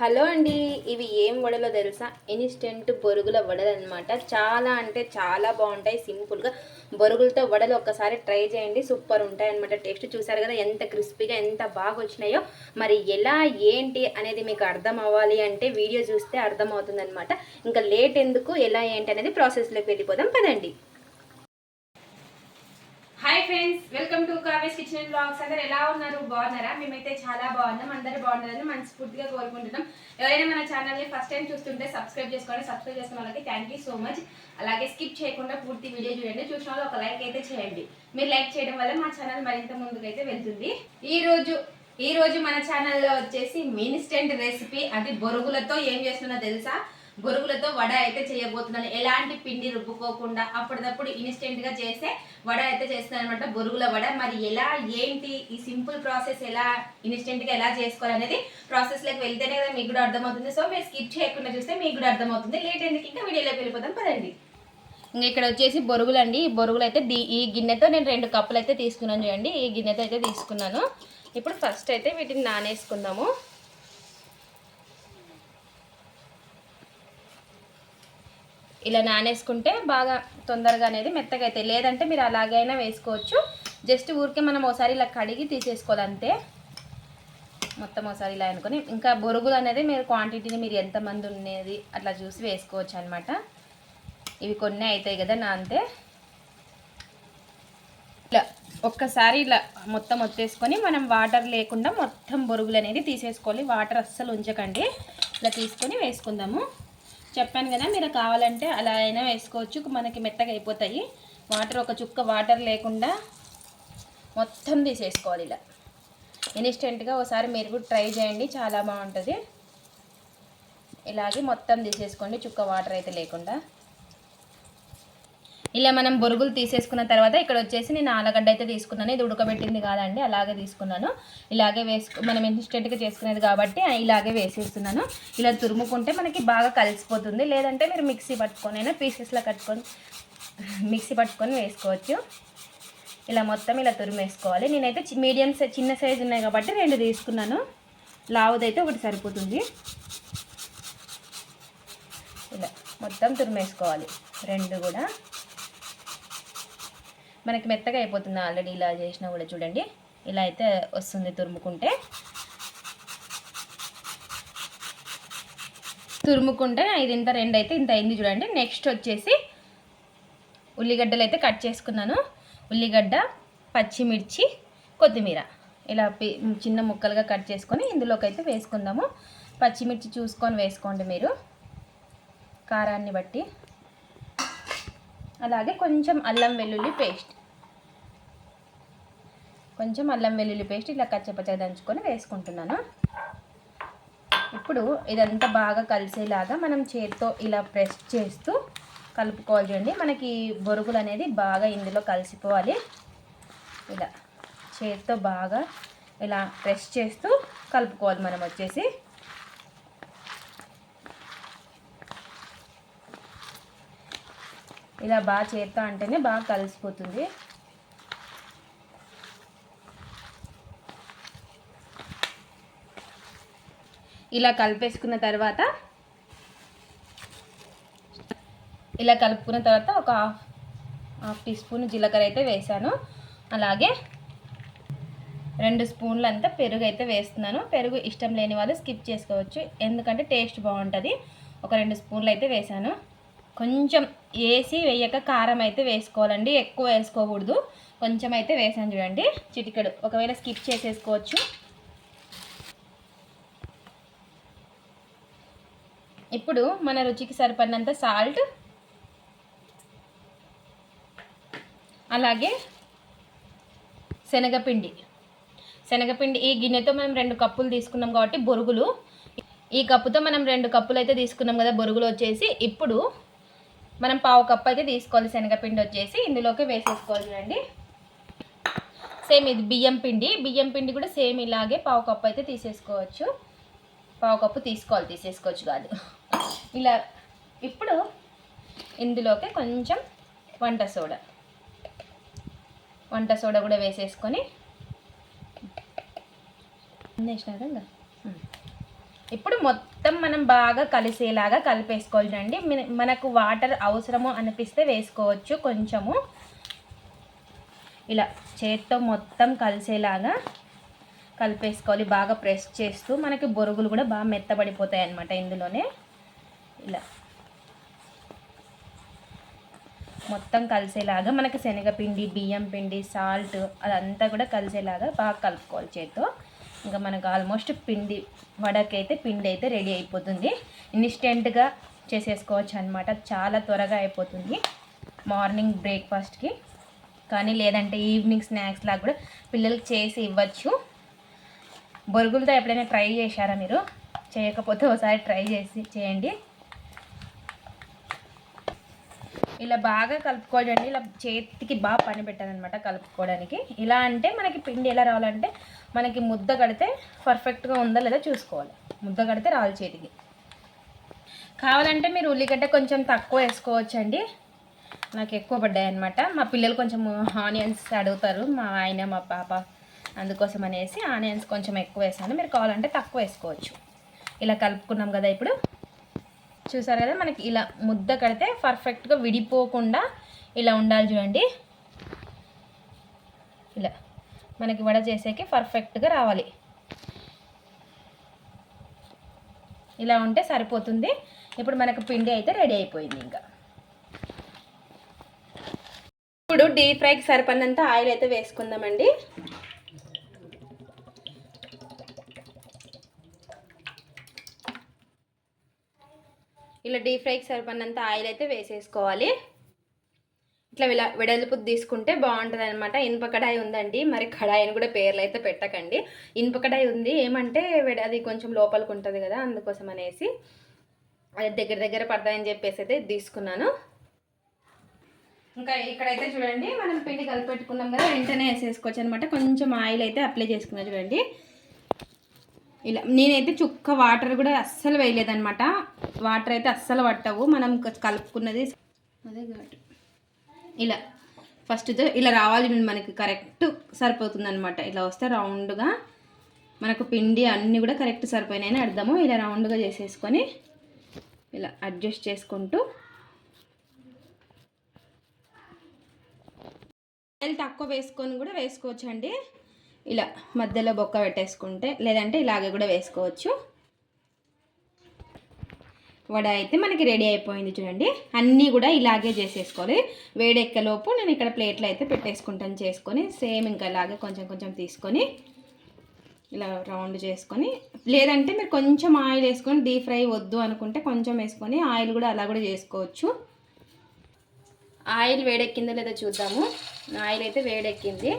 Hello అండి. ఇవి ఏం వడలో తెలుసా? ఇన్స్టెంట్ బొరుగుల వడలు అనమాట చాలా అంటే చాలా బాగుంటాయి. సింపుల్గా బొరుగులతో వడలు ఒక్కసారి ట్రై చేయండి. సూపర్ ఉంటాయి అనమాట టేస్ట్ చూసారు కదా ఎంత క్రిస్పీగా ఎంత బాగా వచ్చినాయో. మరి ఎలా ఏంటి అనేది మీకు అర్థం అవ్వాలి అంటే వీడియో చూస్తే అర్థమవుతుంది అనమాట ఇంకా లేట్ ఎందుకు ఎలా ఏంటి అనేది ప్రాసెస్లోకి వెళ్ళిపోదాం. పదండి. Hi friends welcome to Kavya's kitchen and blogs అందరు ఎలా ఉన్నారు? బాగున్నారా? మేమైతే చాలా బాగున్నాం. అందరూ బాగున్నారని మనస్ఫూర్తిగా కోరుకుంటున్నాం. ఎవరైనా మన ఛానల్ని ఫస్ట్ టైం చూస్తుంటే సబ్స్క్రైబ్ చేసుకోండి. సబ్స్క్రైబ్ చేసుకున్న వాళ్ళకి థ్యాంక్ యూ సో మచ్ అలాగే స్కిప్ చేయకుండా పూర్తి వీడియో చూడండి. చూసిన వాళ్ళు ఒక లైక్ అయితే చేయండి. మీరు లైక్ చేయడం వల్ల మా ఛానల్ మరింత ముందుకైతే వెళ్తుంది. ఈ రోజు ఈ రోజు మన ఛానల్లో వచ్చేసి మినిస్టెంట్ రెసిపీ అది బొరుగులతో ఏం చేస్తున్నా తెలుసా? బొరుగులతో వడ అయితే చేయబోతున్నాను ఎలాంటి పిండి రుబ్బుకోకుండా అప్పటిదప్పుడు ఇన్స్టెంట్గా చేసే వడ అయితే చేస్తున్నాను అనమాట బొరుగుల వడ. మరి ఎలా ఏంటి ఈ సింపుల్ ప్రాసెస్ ఎలా ఇన్స్టెంట్గా ఎలా చేసుకోవాలనేది ప్రాసెస్లోకి వెళ్తేనే కదా మీకు కూడా అర్థమవుతుంది. సో మీరు స్కిప్ చేయకుండా చూస్తే మీకు కూడా అర్థమవుతుంది. లేట్ ఎందుకు? ఇంకా వీడియోలోకి వెళ్ళిపోతాం పదండి. ఇంకా ఇక్కడ వచ్చేసి బొరుగులు అండి ఈ బొరుగులు అయితే దీ ఈ గిన్నెతో నేను రెండు కప్పులు అయితే తీసుకున్నాను చూడండి. ఈ గిన్నెతో అయితే తీసుకున్నాను. ఇప్పుడు ఫస్ట్ అయితే వీటిని నానేసుకుందాము. ఇలా నానేసుకుంటే బాగా తొందరగా అనేది మెత్తగా అవుతాయి. లేదంటే మీరు అలాగైనా వేసుకోవచ్చు. జస్ట్ ఊరికే మనం ఒకసారి ఇలా కడిగి తీసేసుకోవాలి అంతే. మొత్తం ఒకసారి ఇలా అనుకొని ఇంకా బొరుగులు అనేది మీరు క్వాంటిటీని మీరు ఎంతమంది ఉన్నది అట్లా చూసి వేసుకోవచ్చు అనమాట ఇవి కొన్ని అవుతాయి కదా నా అంతే. ఇలా ఒక్కసారి ఇలా మొత్తం వచ్చేసుకొని మనం వాటర్ లేకుండా మొత్తం బొరుగులు అనేది తీసేసుకోవాలి. వాటర్ అస్సలు ఉంచకండి. ఇలా తీసుకొని వేసుకుందాము. చెప్పాను కదా మీరు కావాలంటే అలా అయినా వేసుకోవచ్చు. మనకి మెత్తగా అయిపోతాయి. వాటర్ ఒక చుక్క వాటర్ లేకుండా మొత్తం తీసేసుకోవాలి ఇలా. ఇన్స్టెంట్గా ఒకసారి మీరు కూడా ట్రై చేయండి. చాలా బాగుంటుంది. ఇలాగే మొత్తం తీసేసుకోండి. చుక్క వాటర్ అయితే లేకుండా. ఇలా మనం బొరుగులు తీసేసుకున్న తర్వాత ఇక్కడ వచ్చేసి నేను ఆలగడ్డ అయితే తీసుకున్నాను. ఇది ఉడకబెట్టింది కాదండి అలాగే తీసుకున్నాను. ఇలాగే వేసుకు మనం ఇన్స్టెంట్గా చేసుకునేది కాబట్టి ఇలాగే వేసేస్తున్నాను. ఇలా తురుముకుంటే మనకి బాగా కలిసిపోతుంది. లేదంటే మీరు మిక్సీ పట్టుకొని అయినా పీసెస్లో కట్టుకొని మిక్సీ పట్టుకొని వేసుకోవచ్చు. ఇలా మొత్తం ఇలా తురిమేసుకోవాలి. నేనైతే మీడియం సైజ్ చిన్న సైజు ఉన్నాయి కాబట్టి రెండు తీసుకున్నాను. లావుదైతే ఒకటి సరిపోతుంది. ఇలా మొత్తం తురిమేసుకోవాలి. రెండు కూడా. మనకి మెత్తగా అయిపోతుంది ఆల్రెడీ ఇలా చేసినా కూడా చూడండి. ఇలా అయితే వస్తుంది తురుముకుంటే. తురుముకుంటే ఇది ఇంత రెండు అయితే ఇంత అయింది చూడండి. నెక్స్ట్ వచ్చేసి ఉల్లిగడ్డలు అయితే కట్ చేసుకున్నాను. ఉల్లిగడ్డ పచ్చిమిర్చి కొత్తిమీర. ఇలా చిన్న ముక్కలుగా కట్ చేసుకొని ఇందులోకి అయితే వేసుకుందాము. పచ్చిమిర్చి చూసుకొని వేసుకోండి మీరు. కారాన్ని బట్టి. అలాగే కొంచెం అల్లం వెల్లుల్లి పేస్ట్. కొంచెం అల్లం వెల్లుల్లి పేస్ట్ ఇలా కచ్చపచ్చగా దంచుకొని వేసుకుంటున్నాను. ఇప్పుడు ఇదంతా బాగా కలిసేలాగా మనం చేతితో ఇలా ప్రెస్ చేస్తూ కలుపుకోవాలి చూడండి. మనకి బొరుగులు అనేది బాగా ఇందులో కలిసిపోవాలి. ఇలా చేతితో బాగా ఇలా ప్రెస్ చేస్తూ కలుపుకోవాలి మనం వచ్చేసి. ఇలా బాగా చేత్తా అంటేనే బాగా కలిసిపోతుంది. ఇలా కలిపేసుకున్న తర్వాత ఇలా కలుపుకున్న తర్వాత ఒక హాఫ్ హాఫ్ టీ స్పూన్ జీలకర్ర అయితే వేసాను. అలాగే రెండు స్పూన్లు అంతా పెరుగు అయితే వేస్తున్నాను. పెరుగు ఇష్టం లేని వాళ్ళు స్కిప్ చేసుకోవచ్చు. ఎందుకంటే టేస్ట్ బాగుంటుంది. ఒక రెండు స్పూన్లు అయితే వేసాను. కొంచెం వేసి వేయక కారం అయితే వేసుకోవాలండి. ఎక్కువ వేసుకోకూడదు. కొంచెం అయితే వేసాను చూడండి. చిటికెడు. ఒకవేళ స్కిప్ చేసేసుకోవచ్చు. ఇప్పుడు మన రుచికి సరిపడినంత సాల్ట్ అలాగే శనగపిండి. శనగపిండి ఈ గిన్నెతో మనం రెండు కప్పులు తీసుకున్నాం కాబట్టి బొరుగులు. ఈ కప్పుతో మనం రెండు కప్పులు అయితే తీసుకున్నాం కదా బొరుగులు వచ్చేసి. ఇప్పుడు మనం పావు కప్పు అయితే తీసుకోవాలి. శనగపిండి వచ్చేసి ఇందులోకి వేసేసుకోవాలి చూడండి. సేమ్ ఇది బియ్యం పిండి. బియ్యం పిండి కూడా సేమ్ ఇలాగే పావు కప్పు అయితే తీసేసుకోవచ్చు. పావు కప్పు తీసుకోవాలి తీసేసుకోవచ్చు కాదు. ఇలా ఇప్పుడు ఇందులోకి కొంచెం వంట సోడా. వంట సోడా కూడా వేసేసుకొని వేసినారు ఇప్పుడు మొత్తం మొత్తం మనం బాగా కలిసేలాగా కలిపేసుకోవాలండి. అండి మనకు వాటర్ అవసరము అనిపిస్తే వేసుకోవచ్చు కొంచెము. ఇలా చేత్తో మొత్తం కలిసేలాగా కలిపేసుకోవాలి. బాగా ప్రెస్ చేస్తూ మనకి బొరుగులు కూడా బాగా మెత్తబడిపోతాయి అన్నమాట ఇందులోనే. ఇలా మొత్తం కలిసేలాగా మనకి శనగపిండి బియ్యం పిండి సాల్ట్ అదంతా కూడా కలిసేలాగా బాగా కలుపుకోవాలి చేత్తో. ఇంకా మనకు ఆల్మోస్ట్ పిండి వడకైతే పిండి అయితే రెడీ అయిపోతుంది. ఇన్స్టెంట్గా చేసేసుకోవచ్చు అనమాట చాలా త్వరగా అయిపోతుంది. మార్నింగ్ బ్రేక్ఫాస్ట్కి కానీ లేదంటే ఈవినింగ్ స్నాక్స్ లాగా కూడా పిల్లలకి చేసి ఇవ్వచ్చు. బొరుగులతో ఎప్పుడైనా ట్రై చేశారా మీరు? చేయకపోతే ఒకసారి ట్రై చేసి చేయండి. ఇలా బాగా కలుపుకోవడండి ఇలా చేతికి బాగా పని పెట్టాలన్నమాట కలుపుకోవడానికి. ఇలా అంటే మనకి పిండి ఎలా రావాలంటే మనకి ముద్ద కడితే పర్ఫెక్ట్గా ఉందా లేదా చూసుకోవాలి. ముద్ద కడితే రావాలి చేతికి. కావాలంటే మీరు ఉల్లిగడ్డ కొంచెం తక్కువ వేసుకోవచ్చండి. నాకు ఎక్కువ పడ్డాయి అనమాట మా పిల్లలు కొంచెం ఆనియన్స్ అడుగుతారు మా ఆయన మా పాప అందుకోసం అనేసి ఆనియన్స్ కొంచెం ఎక్కువ వేసాను. మీరు కావాలంటే తక్కువ వేసుకోవచ్చు. ఇలా కలుపుకున్నాం కదా ఇప్పుడు. చూసారు కదా మనకి ఇలా ముద్ద కడితే పర్ఫెక్ట్గా విడిపోకుండా ఇలా ఉండాలి చూడండి. ఇలా మనకి వడ చేసేకి పర్ఫెక్ట్గా రావాలి. ఇలా ఉంటే సరిపోతుంది. ఇప్పుడు మనకు పిండి అయితే రెడీ అయిపోయింది ఇంకా. ఇప్పుడు డీప్ ఫ్రైకి సరిపడినంత ఆయిల్ అయితే వేసుకుందామండి. ఇలా డీప్ ఫ్రైకి సరిపడినంత ఆయిల్ అయితే వేసేసుకోవాలి. ఇట్లా ఇలా వెడల్పు తీసుకుంటే బాగుంటుంది అనమాట ఇనుప కడాయి ఉందండి. మరి కడాయిని కూడా పేర్లు అయితే పెట్టకండి. ఇనుప కడాయి ఉంది. ఏమంటే వెడ అది కొంచెం లోపలికి ఉంటుంది కదా అందుకోసం అనేసి. అది దగ్గర దగ్గర పడతాయని చెప్పేసి అయితే తీసుకున్నాను. ఇంకా ఇక్కడైతే చూడండి మనం పిండి కలిపెట్టుకున్నాం కదా వెంటనే వేసేసుకోవచ్చు అనమాట కొంచెం ఆయిల్ అయితే అప్లై చేసుకున్నాం చూడండి. ఇలా నేనైతే చుక్క వాటర్ కూడా అస్సలు వేయలేదనమాట వాటర్ అయితే అస్సలు పట్టవు. మనం కలుపుకున్నది అదే ఘాటు. ఇలా ఫస్ట్ ఇలా రావాలి మనకి. కరెక్ట్ సరిపోతుంది అనమాట ఇలా వస్తే రౌండ్గా మనకు పిండి అన్నీ కూడా కరెక్ట్ సరిపోయినాయని అర్థము. ఇలా రౌండ్గా చేసేసుకొని ఇలా అడ్జస్ట్ చేసుకుంటూ తక్కువ వేసుకొని కూడా వేసుకోవచ్చండి. ఇలా మధ్యలో బొక్క పెట్టేసుకుంటే లేదంటే ఇలాగే కూడా వేసుకోవచ్చు. వడ అయితే మనకి రెడీ అయిపోయింది చూడండి. అన్నీ కూడా ఇలాగే చేసేసుకోవాలి. వేడెక్కలోపు నేను ఇక్కడ ప్లేట్లో అయితే పెట్టేసుకుంటాను చేసుకొని సేమ్ ఇంకా ఇలాగే కొంచెం కొంచెం తీసుకొని ఇలా రౌండ్ చేసుకొని లేదంటే మీరు కొంచెం ఆయిల్ వేసుకొని డీప్ ఫ్రై వద్దు అనుకుంటే కొంచెం వేసుకొని ఆయిల్ కూడా అలా కూడా చేసుకోవచ్చు. ఆయిల్ వేడెక్కిందో లేదో చూద్దాము. ఆయిల్ అయితే వేడెక్కింది.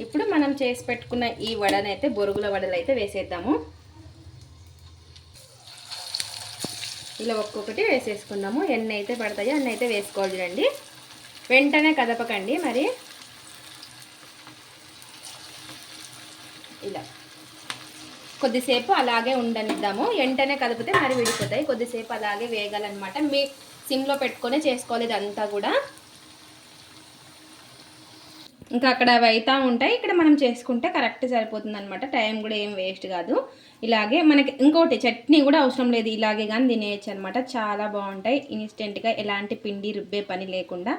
ఇప్పుడు మనం చేసి పెట్టుకున్న ఈ వడనైతే బొరుగుల వడలు అయితే వేసేద్దాము. ఇలా ఒక్కొక్కటి వేసేసుకుందాము ఎన్ని అయితే పడతాయో అన్ని అయితే వేసుకోవాలి చూడండి. వెంటనే కదపకండి మరి. ఇలా. కొద్దిసేపు అలాగే ఉండనిద్దాము. వెంటనే కదిపితే మరి విడిపోతాయి. కొద్దిసేపు అలాగే వేగాలన్నమాట. మీ సిమ్లో పెట్టుకొని చేసుకోవాలి ఇదంతా కూడా. ఇంకా అక్కడ అవి అవుతూ ఉంటాయి. ఇక్కడ మనం చేసుకుంటే కరెక్ట్ సరిపోతుంది అనమాట టైం కూడా ఏం వేస్ట్ కాదు. ఇలాగే మనకి ఇంకోటి చట్నీ కూడా అవసరం లేదు. ఇలాగే కానీ తినేయచ్చు అనమాట చాలా బాగుంటాయి. ఇన్స్టెంట్గా ఎలాంటి పిండి రుబ్బే పని లేకుండా.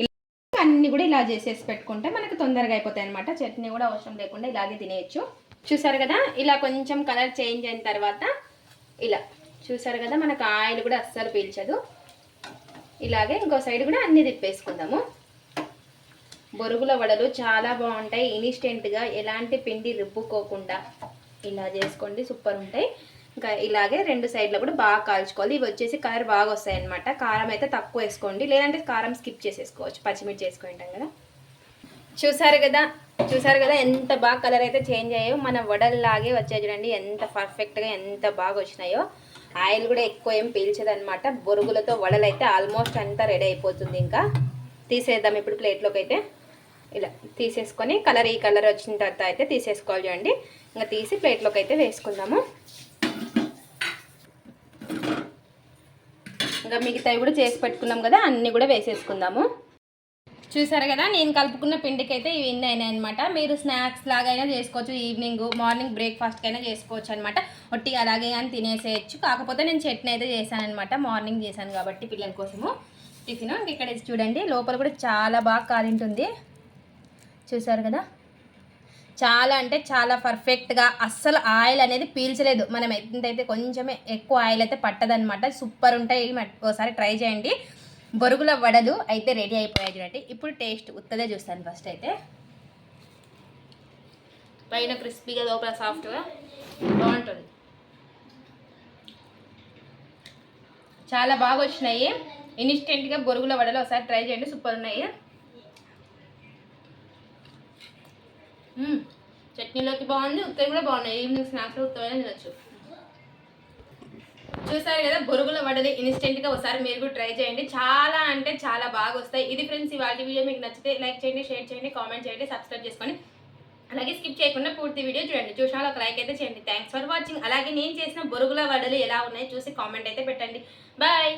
ఇలా అన్నీ కూడా ఇలా చేసేసి పెట్టుకుంటే మనకు తొందరగా అయిపోతాయి అనమాట చట్నీ కూడా అవసరం లేకుండా ఇలాగే తినేయచ్చు. చూసారు కదా? ఇలా కొంచెం కలర్ చేంజ్ అయిన తర్వాత ఇలా. చూసారు కదా? మనకు ఆయిల్ కూడా అస్సలు పీల్చదు. ఇలాగే ఇంకో సైడ్ కూడా అన్నీ తిప్పేసుకుందాము. బొరుగుల వడలు చాలా బాగుంటాయి. ఇన్స్టెంట్గా ఎలాంటి పిండి రుబ్బుకోకుండా ఇలా చేసుకోండి. సూపర్ ఉంటాయి. ఇంకా ఇలాగే రెండు సైడ్లో కూడా బాగా కాల్చుకోవాలి. ఇవి వచ్చేసి కలర్ బాగా వస్తాయి అనమాట కారం అయితే తక్కువ వేసుకోండి. లేదంటే కారం స్కిప్ చేసేసుకోవచ్చు. పచ్చిమిర్చి వేసుకుంటాం కదా. చూసారు కదా? చూసారు కదా? ఎంత బాగా కలర్ అయితే చేంజ్ అయ్యాయో. మన వడల్లాగే వచ్చాయి చూడండి. ఎంత పర్ఫెక్ట్గా ఎంత బాగా వచ్చినాయో. ఆయిల్ కూడా ఎక్కువ ఏం పీల్చదనమాట బొరుగులతో వడలు అయితే ఆల్మోస్ట్ అంతా రెడీ అయిపోతుంది ఇంకా. తీసేద్దాం ఇప్పుడు ప్లేట్లోకి అయితే. ఇలా తీసేసుకొని కలర్ ఈ కలర్ వచ్చిన తర్వాత అయితే తీసేసుకోవాలి చూడండి. ఇంకా తీసి ప్లేట్లోకి అయితే వేసుకుందాము. ఇంకా మిగతావి కూడా చేసి పెట్టుకున్నాం కదా అన్నీ కూడా వేసేసుకుందాము. చూసారు కదా నేను కలుపుకున్న పిండికి అయితే ఇవి ఇన్ని అయినాయి అనమాట మీరు స్నాక్స్ లాగా అయినా చేసుకోవచ్చు ఈవినింగ్ మార్నింగ్ బ్రేక్ఫాస్ట్ అయినా చేసుకోవచ్చు అనమాట ఒట్టి అలాగే కానీ తినేసేయచ్చు. కాకపోతే నేను చట్నీ అయితే చేశాను అనమాట మార్నింగ్ చేశాను కాబట్టి పిల్లల కోసము. టిఫిన్ ఇంక ఇక్కడ చూడండి. లోపల కూడా చాలా బాగా కాలింటుంది. చూసారు కదా? చాలా అంటే చాలా పర్ఫెక్ట్గా అస్సలు ఆయిల్ అనేది పీల్చలేదు. మనం ఎంతైతే కొంచెమే ఎక్కువ ఆయిల్ అయితే పట్టదనమాట సూపర్ ఉంటాయి. ఒకసారి ట్రై చేయండి. బొరుగుల వడలు అయితే రెడీ అయిపోయాయి చూడండి. ఇప్పుడు టేస్ట్ ఉత్తదే చూస్తాను ఫస్ట్ అయితే. పైన క్రిస్పీగా లోపల సాఫ్ట్గా బాగుంటుంది. చాలా బాగా వచ్చినాయి. ఇన్స్టెంట్గా బొరుగుల వడలు ఒకసారి ట్రై చేయండి. సూపర్ ఉన్నాయి. చట్నీలోకి బాగుంది ఉత్తరం కూడా బాగున్నాయి. ఈవినింగ్ స్నాక్స్ ఉత్తమైన తినచ్చు. చూసారు కదా బొరుగుల వడలు ఇన్స్టెంట్గా ఒకసారి మీరు కూడా ట్రై చేయండి. చాలా అంటే చాలా బాగా వస్తాయి. ఇది ఫ్రెండ్స్ ఇవాళ వీడియో మీకు నచ్చితే లైక్ చేయండి షేర్ చేయండి కామెంట్ చేయండి సబ్స్క్రైబ్ చేసుకోండి. అలాగే స్కిప్ చేయకుండా పూర్తి వీడియో చూడండి. చూసిన ఒక లైక్ అయితే చేయండి. థ్యాంక్స్ ఫర్ వాచింగ్ అలాగే నేను చేసిన బొరుగుల వడలు ఎలా ఉన్నాయో చూసి కామెంట్ అయితే పెట్టండి. బాయ్